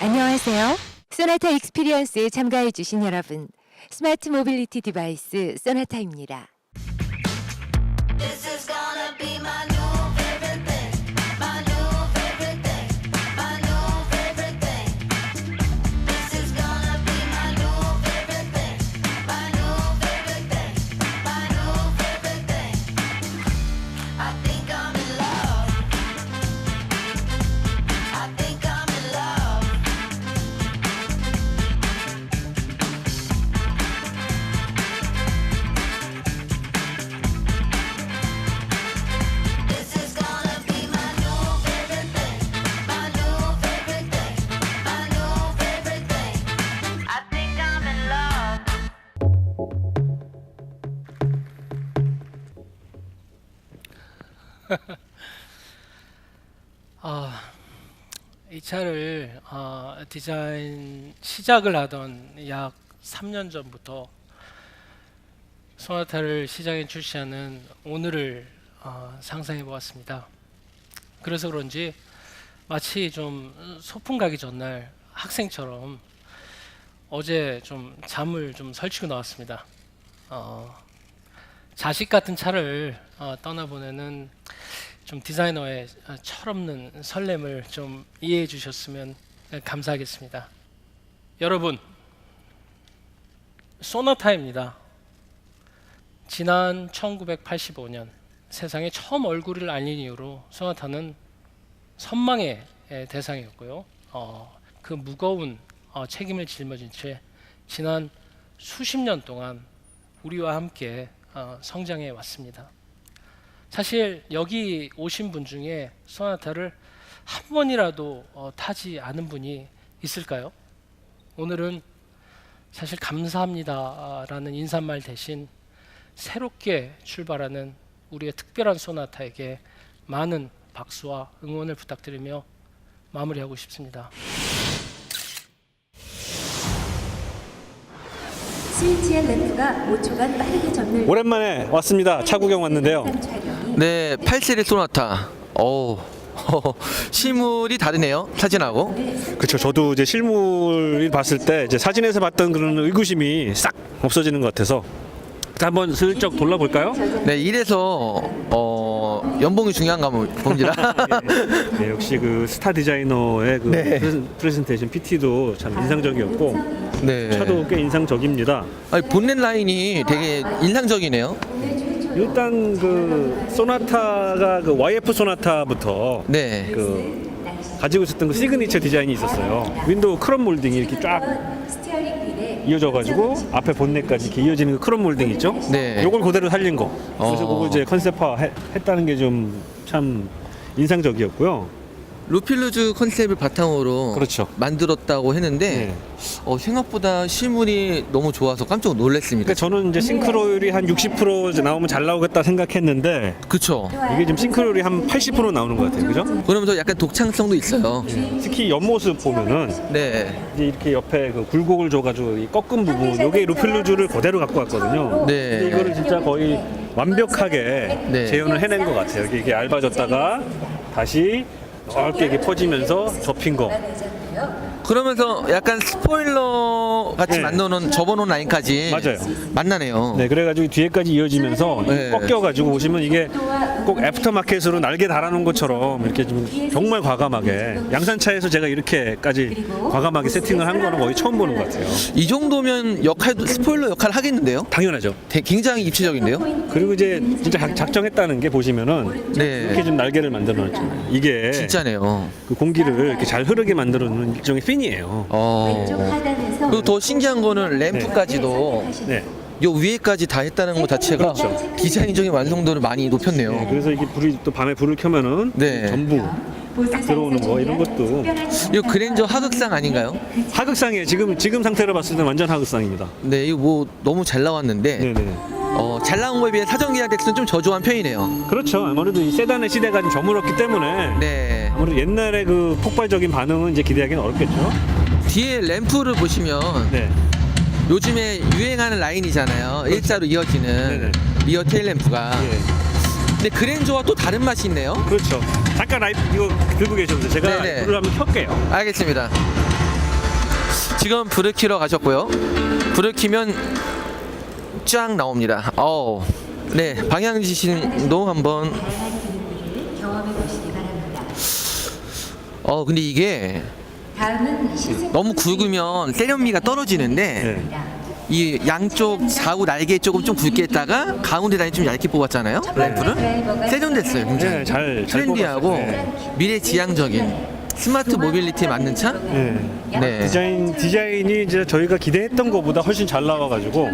안녕하세요. 소나타 익스피리언스에 참가해주신 여러분. 스마트 모빌리티 디바이스 소나타입니다. This is gonna 아, 이 차를 아, 디자인 시작을 하던 약 3년 전부터 소나타를 시장에 출시하는 오늘을 아, 상상해 보았습니다. 그래서 그런지 마치 좀 소풍 가기 전날 학생처럼 어제 좀 잠을 좀 설치고 나왔습니다. 어, 자식 같은 차를 어, 떠나보내는 좀 디자이너의 어, 철없는 설렘을 좀 이해해 주셨으면 감사하겠습니다. 여러분, 소나타입니다. 지난 1985년 세상에 처음 얼굴을 알린 이후로 소나타는 선망의 에, 대상이었고요. 어, 그 무거운 어, 책임을 짊어진 채 지난 수십 년 동안 우리와 함께 어, 성장해 왔습니다. 사실 여기 오신 분 중에 소나타를 한 번이라도 어, 타지 않은 분이 있을까요? 오늘은 사실 감사합니다라는 인사말 대신 새롭게 출발하는 우리의 특별한 소나타에게 많은 박수와 응원을 부탁드리며 마무리하고 싶습니다. 스위치의 램프가 5초간 빠르게 접는 오랜만에 왔습니다. 차 구경 왔는데요. 네, 8세대 소나타. 어우, 실물이 다르네요. 사진하고. 그렇죠. 저도 이제 실물을 봤을 때 이제 사진에서 봤던 그런 의구심이 싹 없어지는 것 같아서 한번 슬쩍 돌아볼까요? 네, 이래서 어, 연봉이 중요한가 봅니다. 네, 역시 그 스타 디자이너의 그 네. 프레젠- 프레젠테이션 PT도 참 인상적이었고 네. 차도 꽤 인상적입니다. 아니, 본넷 라인이 되게 인상적이네요. 일단 그 소나타가 그 YF 소나타부터 네. 그 가지고 있었던 그 시그니처 디자인이 있었어요. 윈도우 크롬 몰딩이 이렇게 쫙 이어져가지고 앞에 본넷까지 이렇게 이어지는 그 크롬 몰딩 있죠? 네. 요걸 그대로 살린 거. 그래서 어. 그걸 이제 컨셉화 해- 했다는 게 좀 참 인상적이었고요. 루필루즈 컨셉을 바탕으로 그렇죠. 만들었다고 했는데 네. 어, 생각보다 실물이 너무 좋아서 깜짝 놀랐습니다. 그러니까 저는 이제 싱크로율이 한 60% 이제 나오면 잘 나오겠다 생각했는데 그쵸. 이게 지금 싱크로율이 한 80% 나오는 것 같아요. 그죠? 그러면서 약간 독창성도 있어요. 특히 옆모습 보면은 네. 이제 이렇게 옆에 그 굴곡을 줘가지고 이 꺾은 부분, 요게 루필루즈를 그대로 갖고 왔거든요. 네. 근데 이거를 진짜 거의 완벽하게 네. 재현을 해낸 것 같아요. 이게, 이게 얇아졌다가 다시 넓게 이게 퍼지면서 접힌 거. 그러면서 약간 스포일러 같이 네. 만들어놓은 접어놓은 라인까지 맞아요. 만나네요. 네, 그래가지고 뒤에까지 이어지면서 네. 꺾여가지고 보시면 이게 꼭 애프터마켓으로 날개 달아놓은 것처럼 이렇게 좀 정말 과감하게 양산차에서 제가 이렇게까지 과감하게 세팅을 한 거는 거의 처음 보는 것 같아요. 이 정도면 역할도 스포일러 역할 하겠는데요? 당연하죠. 되- 굉장히 입체적인데요? 그리고 이제 진짜 작- 작정했다는 게 보시면은 네. 이렇게 좀 날개를 만들어 놨잖아요. 이게 진짜네요. 그 공기를 이렇게 잘 흐르게 만들어 놓는 일종의 핀이에요. 왼쪽 어. 하단에서 그리고 더 신기한 거는 램프까지도 네. 요 위에까지 다 했다는 것 자체가 그렇죠. 디자인적인 완성도를 많이 높였네요. 네, 그래서 이게 불이 또 밤에 불을 켜면은 네. 전부 딱 들어오는 거 이런 것도 이거 그랜저 하극상 아닌가요? 하극상이에요. 지금 지금 상태로 봤을 때 완전 하극상입니다. 네, 이거 뭐 너무 잘 나왔는데 네네. 어, 잘 나온 거에 비해 사전 계약 덱스는 좀 저조한 편이네요. 그렇죠. 아무래도 이 세단의 시대가 좀 저물었기 때문에 네. 아무래도 옛날의 그 폭발적인 반응은 이제 기대하기는 어렵겠죠. 뒤에 램프를 보시면 네. 요즘에 유행하는 라인이잖아요. 일자로 이어지는 네네. 리어 테일 램프가. 예. 근데 그랜저와 또 다른 맛이 있네요. 그렇죠. 잠깐 라이브 이거 들고 계셔도 제가 네네. 불을 한번 켤게요. 알겠습니다. 지금 불을 켜러 가셨고요. 불을 켜면 쫙 나옵니다. 어, 네 방향 지시도 한번. 어 근데 이게 너무 굵으면 세련미가 떨어지는데 네. 이 양쪽 좌우 날개 쪽은 좀 굵게 했다가 가운데 라인 좀 얇게 뽑았잖아요. 램프를 세련됐어요. 굉장히 네, 잘, 잘 트렌디하고 뽑았어요. 네. 미래지향적인 스마트 모빌리티에 맞는 차. 네. 네. 디자인 디자인이 이제 저희가 기대했던 것보다 훨씬 잘 나와가지고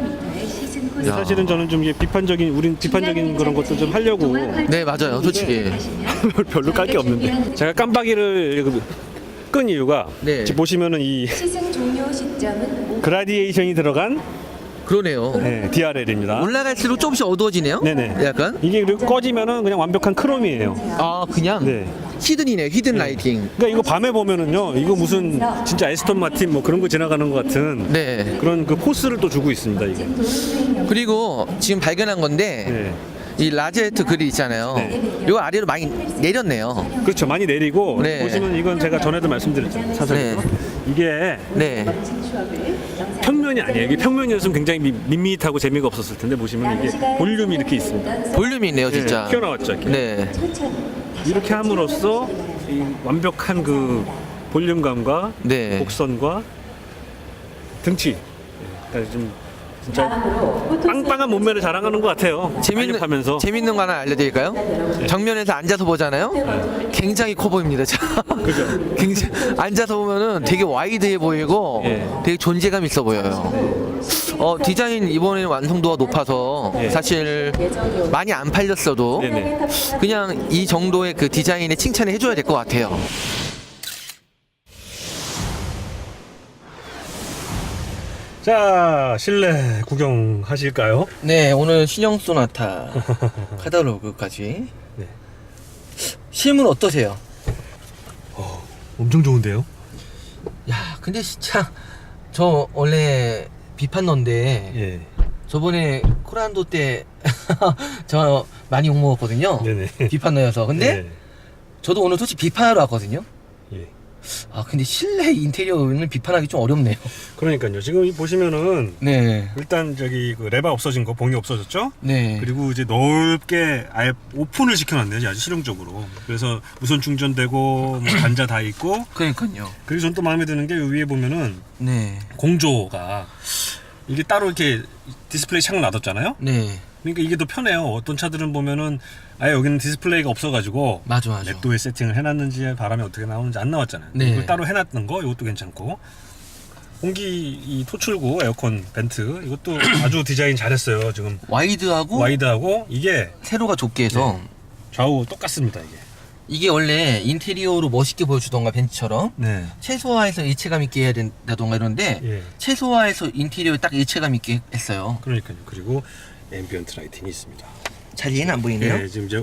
야. 사실은 저는 좀 이게 비판적인 우린 비판적인 그런 것도 좀 하려고 네 맞아요. 솔직히. 별로 깔 게 없는데 제가 깜빡이를 끈 이유가 네. 지금 보시면은 이 시승 종료 시점은 오- 그라디에이션이 들어간 그러네요. 네, DRL입니다. 올라갈수록 조금씩 어두워지네요. 네네. 약간. 이게 그리고 꺼지면은 그냥 완벽한 크롬이에요. 아 그냥 네. 히든이네 히든 라이팅. 그러니까 이거 밤에 보면은요, 이거 무슨 진짜 에스턴 마틴 뭐 그런 거 지나가는 것 같은 네. 그런 그 포스를 또 주고 있습니다 이게. 그리고 지금 발견한 건데 네. 이 라제트 글이 있잖아요. 네. 이거 아래로 많이 내렸네요. 그렇죠. 많이 내리고 네. 보시면 이건 제가 전에도 말씀드렸잖아요. 사실 네. 이게 네. 평면이 아니에요. 이게 평면이었으면 굉장히 미- 밋밋하고 재미가 없었을 텐데 보시면 이게 볼륨이 이렇게 있습니다. 볼륨이 있네요 진짜. 네, 튀어나왔죠. 이렇게. 네. 이렇게 함으로써 이 완벽한 그 볼륨감과 네. 곡선과 등치, 네, 그러니까 좀 진짜 빵빵한 몸매를 자랑하는 것 같아요. 재밌는 하면서 재밌는 거 하나 알려드릴까요? 정면에서 앉아서 보잖아요. 굉장히 커 보입니다. 자. 그죠? 굉장히 앉아서 보면은 되게 와이드해 보이고 예. 되게 존재감 있어 보여요. 어 디자인 이번에 완성도가 높아서 예. 사실 많이 안 팔렸어도 네네. 그냥 이 정도의 그 디자인에 칭찬을 해줘야 될 것 같아요. 자 실내 구경하실까요? 네, 오늘 신형 소나타 카탈로그까지. 네. 실물 어떠세요? 엄청 좋은데요? 야, 근데 진짜 저 원래 비판너인데 예. 저번에 코란도 때 저 많이 욕 먹었거든요. 네네. 비판너여서. 근데 네. 저도 오늘 솔직히 비판하러 왔거든요. 예. 아, 근데 실내 인테리어는 비판하기 좀 어렵네요. 그러니까요. 지금 이 보시면은 네. 일단 저기 그 레바 없어진 거 봉이 없어졌죠? 네. 그리고 이제 넓게 아예 오픈을 시켜놨네요. 아주 실용적으로. 그래서 무선 충전되고 뭐 단자 다 있고. 그러니까요. 그리고 전 또 마음에 드는 게요 위에 보면은 네. 공조가 이게 따로 이렇게 디스플레이 창을 놔뒀잖아요. 네. 그러니까 이게 더 편해요. 어떤 차들은 보면은 아예 여기는 디스플레이가 없어가지고 맞아, 맞아. 몇 도에 세팅을 해놨는지 바람이 어떻게 나오는지 안 나왔잖아요. 네. 이걸 따로 해놨던 거 이것도 괜찮고 공기 이 토출구 에어컨 벤트 이것도 아주 디자인 잘했어요. 지금 와이드하고 와이드하고 이게 세로가 좁게 해서 좌우 똑같습니다 이게. 이게 원래 인테리어로 멋있게 보여주던가 벤츠처럼 네. 최소화해서 일체감 있게 해야 된다던가 이런데 예. 최소화해서 인테리어에 딱 일체감 있게 했어요. 그러니까요. 그리고 앰비언트 라이팅이 있습니다. 자리에는 안 보이네요. 네, 지금 이제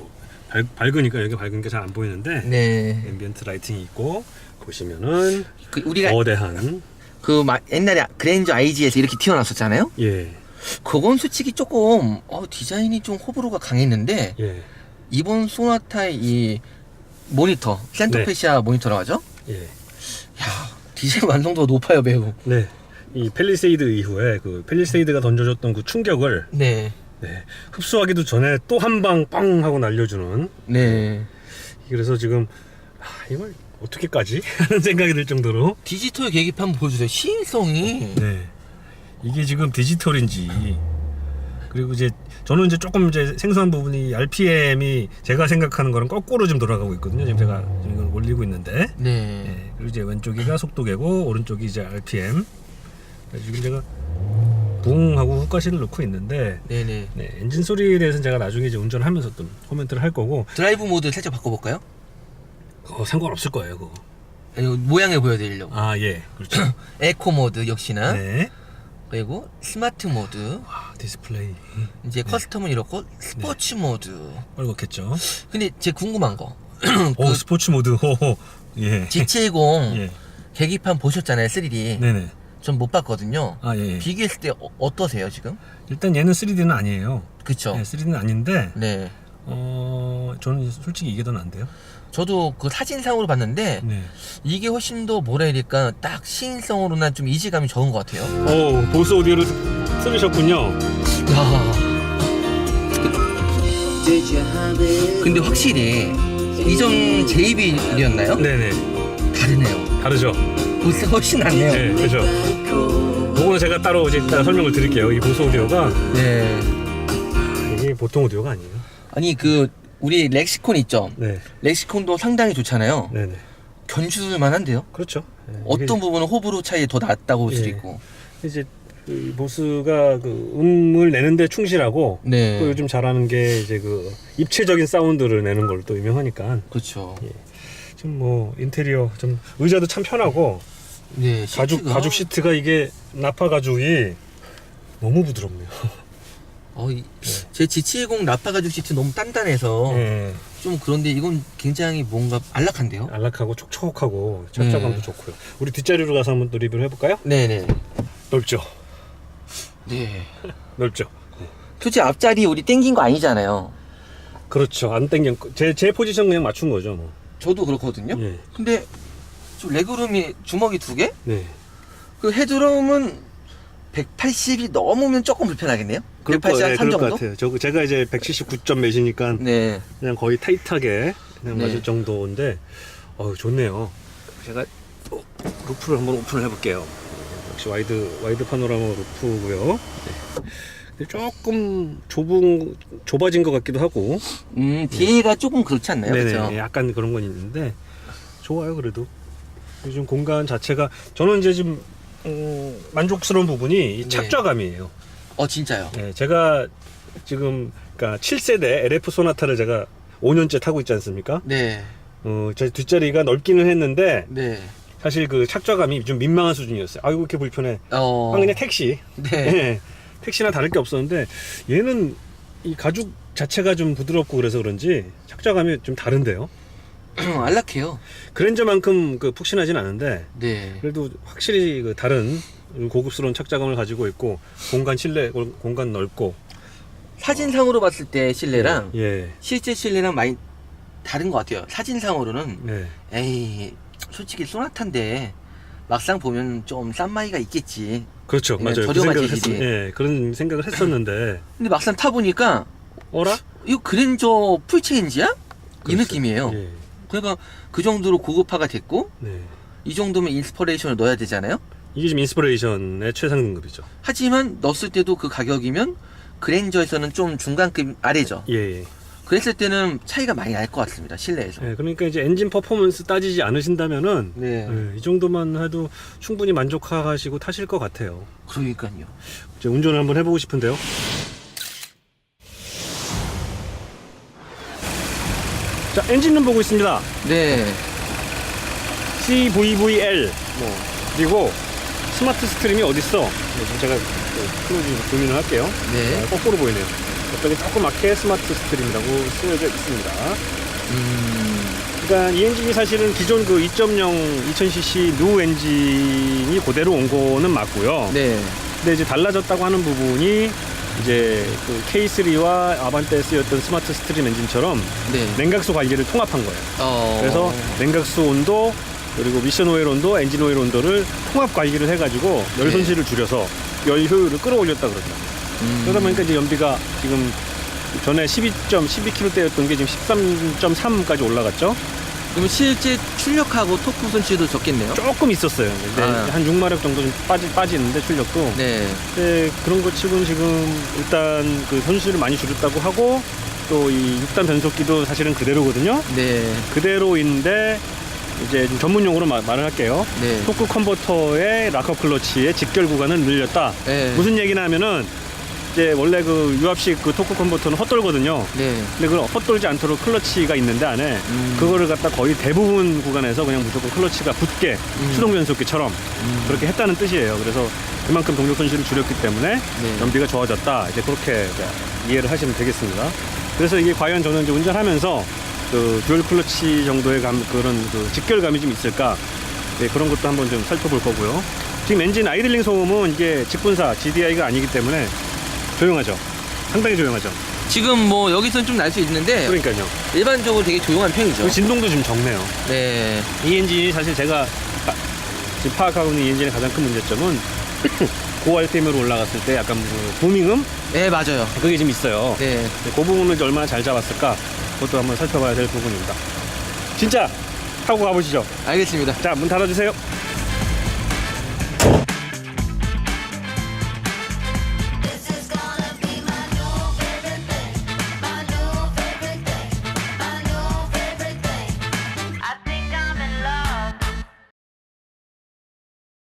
밝, 밝으니까 여기 게잘안 보이는데 네. 앰비언트 라이팅이 있고 보시면은 그 우리가 거대한 그 마- 옛날에 그랜저 IG에서 이렇게 튀어나왔었잖아요. 예. 그건 솔직히 조금 어, 디자인이 좀 호불호가 강했는데 예. 이번 소나타의 이 모니터 센터페시아 모니터라고 하죠. 예. 야 디자인 완성도가 높아요 매우. 네. 이 펠리세이드 이후에 그 펠리세이드가 던져줬던 그 충격을 네. 네, 흡수하기도 전에 또 한 방 빵 하고 날려주는 네. 그래서 지금 아, 이걸 어떻게까지 하는 생각이 들 정도로 디지털 계기판 보여주세요. 시인성이. 네 이게 지금 디지털인지 그리고 이제 저는 이제 조금 이제 생소한 부분이 RPM이 제가 생각하는 거랑 거꾸로 좀 돌아가고 있거든요 지금 제가 지금 이걸 올리고 있는데 네. 네, 그리고 이제 왼쪽이가 속도계고 오른쪽이 이제 RPM 지금 제가 붕 하고 후가시를 넣고 있는데 네네. 네, 엔진 소리에 대해서는 제가 나중에 이제 운전하면서 좀 코멘트를 할 거고 드라이브 모드 살짝 바꿔볼까요? 어, 상관없을 거예요 그거 아니, 모양을 보여드리려고. 아예 그렇죠 에코 모드 역시나. 네 그리고 스마트 모드. 아, 디스플레이 이제 커스텀은 이렇고 스포츠 모드. 빨갛겠죠 근데 제 궁금한 거. 오 스포츠 모드 호호 예 G70 예. 계기판 보셨잖아요 3D. 네네 전 못 봤거든요. 아 예. 비교했을 때 어, 어떠세요 지금? 일단 얘는 3D는 아니에요 그쵸? 네, 3D는 아닌데 네. 어 저는 솔직히 이게 더 나은데요 저도 그 사진상으로 봤는데 네. 이게 훨씬 더 뭐라 해야 될까 딱 시인성으로나 좀 이질감이 적은 것 같아요. 오 보스 오디오를 쓰셨군요. 야. 근데 확실히 이전 JBL이었나요? 네네. 다르네요. 다르죠. 보스가 훨씬 낫네요. 네, 그죠. 요거는 제가 따로 이제 이따 설명을 드릴게요. 이 보스 오디오가 네. 이게 보통 오디오가 아니에요. 아니 그 우리 렉시콘 있죠? 네, 렉시콘도 상당히 좋잖아요. 네 네. 견줄 만한데요? 그렇죠. 네, 어떤 부분은 호불호 차이 더 낫다고 볼 수도 예. 있고. 이게 이제 그 보스가 그 음을 내는데 충실하고 네. 또 요즘 잘하는 게 이제 그 입체적인 사운드를 내는 걸로 또 유명하니까 그렇죠. 좀뭐 인테리어 좀 의자도 참 편하고 네. 가죽 시트가- 가죽 시트가 이게 나파 가죽이 너무 부드럽네요. 어, 이, 제 G70 나파 가죽 시트 너무 단단해서 네. 좀 그런데 이건 굉장히 뭔가 안락한데요? 안락하고 촉촉하고 착자감도 네. 좋고요. 우리 뒷자리로 가서 한번 또 리뷰를 해볼까요? 네네. 넓죠. 네. 넓죠. 솔직히 앞자리 우리 땡긴 거 아니잖아요. 그렇죠. 안 땡겨. 제, 제 포지션 그냥 맞춘 거죠. 뭐. 저도 그렇거든요. 예. 근데 저 레그룸이 주먹이 두 개? 네. 그 헤드룸은 180이 넘으면 조금 불편하겠네요? 180한3 그럴 것 정도? 같아요. 저, 제가 이제 179점 몇이니까 네. 그냥 거의 타이트하게 그냥 네. 맞을 정도인데 어우 좋네요. 제가 또 루프를 한번 오픈을 해볼게요. 역시 와이드 와이드 파노라마 루프고요. 네. 근데 조금 좁은 좁아진 것 같기도 하고 음, 뒤에가 조금 그렇지 않나요? 네네 그렇죠? 약간 그런 건 있는데 좋아요 그래도 요즘 공간 자체가 저는 이제 좀 음, 만족스러운 부분이 이 네. 착좌감이에요. 어, 진짜요? 네, 제가 지금 그러니까 7세대 LF 소나타를 제가 5년째 타고 있지 않습니까? 네. 어, 제 뒷자리가 넓기는 했는데 네. 사실 그 착좌감이 좀 민망한 수준이었어요. 아이고 이렇게 불편해. 어. 아, 그냥 택시. 네. 네. 택시나 다를 게 없었는데 얘는 이 가죽 자체가 좀 부드럽고 그래서 그런지 착좌감이 좀 다른데요. 안락해요. 그랜저만큼 그 푹신하진 않은데 네. 그래도 확실히 그 다른 고급스러운 착좌감을 가지고 있고 공간 실내 공- 공간 넓고 사진상으로 봤을 때 실내랑 예. 실제 실내랑 많이 다른 것 같아요. 사진상으로는 네. 에이 솔직히 소나타인데 막상 보면 좀 싼 마이가 있겠지. 그렇죠. 예, 맞아요. 그 생각을 했. 예, 그런 생각을 했었는데 근데 막상 타 보니까 어라? 이거 그랜저 풀체인지야? 이 그랬어요. 느낌이에요. 예. 그러니까 그 정도로 고급화가 됐고 네. 이 정도면 인스퍼레이션을 넣어야 되잖아요. 이게 지금 인스피레이션의 최상 등급이죠. 하지만 넣었을 때도 그 가격이면 그랜저에서는 좀 중간급 아래죠. 예, 예. 그랬을 때는 차이가 많이 날 것 같습니다. 실내에서. 예, 그러니까 이제 엔진 퍼포먼스 따지지 않으신다면은 네. 예, 이 정도만 해도 충분히 만족하시고 타실 것 같아요. 그러니까요. 이제 운전을 한번 해보고 싶은데요. 엔진룸 보고 있습니다. 네. CVVL 뭐 그리고 스마트 스트림이 어디 있어? 제가 그 클로즈 조민을 할게요. 네. 아, 거꾸로 보이네요. 옆쪽에 조그맣게 스마트 스트림이라고 쓰여져 있습니다. 음. 그러니까 이 엔진이 사실은 기존 그 2.0 2000cc 누 엔진이 그대로 온 거는 맞고요. 네. 근데 이제 달라졌다고 하는 부분이 이제 그 K3와 아반떼에 쓰였던 스마트 스트림 엔진처럼 네. 냉각수 관리를 통합한 거예요. 어. 그래서 냉각수 온도 그리고 미션 오일 온도, 엔진 오일 온도를 통합 관리를 해가지고 열 네. 손실을 줄여서 열 효율을 끌어올렸다 그러죠. 음. 그러다 보니까 이제 연비가 지금 전에 12점 12km대였던 게 지금 13.3까지 올라갔죠. 그러면 실제 출력하고 토크 손실도 적겠네요. 조금 있었어요. 근데 아. 한 6마력 정도 좀 빠지, 빠지는데 출력도. 네. 근데 그런 것 치고는 지금 일단 그 손실을 많이 줄였다고 하고 또 이 6단 변속기도 사실은 그대로거든요. 네. 그대로인데 이제 좀 전문 용어로 마- 말을 할게요. 네. 토크 컨버터의 락업 클러치의 직결 구간을 늘렸다. 네. 무슨 얘기냐 하면은 이제 원래 그 유압식 그 토크 컨버터는 헛돌거든요. 네. 근데 그걸 헛돌지 않도록 클러치가 있는데 안에 음. 그거를 갖다 거의 대부분 구간에서 그냥 무조건 클러치가 붙게 음. 수동 변속기처럼 음. 그렇게 했다는 뜻이에요. 그래서 그만큼 동력 손실을 줄였기 때문에 네. 연비가 좋아졌다. 이제 그렇게 이제 이해를 하시면 되겠습니다. 그래서 이게 과연 저는 이제 운전하면서 그 듀얼 클러치 정도의 감, 그런 그 직결감이 좀 있을까? 네, 그런 것도 한번 좀 살펴볼 거고요. 지금 엔진 아이들링 소음은 이게 직분사 GDI가 아니기 때문에 조용하죠. 상당히 조용하죠. 지금 뭐 여기서는 좀 날 수 있는데 그러니까요. 일반적으로 되게 조용한 편이죠. 그 진동도 좀 적네요. 네. 이 엔진이 사실 제가 파- 지금 파악하고 있는 이 엔진의 가장 큰 문제점은 고 RPM으로 올라갔을 때 약간 그 부밍음 네, 맞아요. 그게 좀 있어요. 네. 그 부분을 이제 얼마나 잘 잡았을까 그것도 한번 살펴봐야 될 부분입니다. 진짜 타고 가보시죠. 알겠습니다. 자 문 닫아주세요.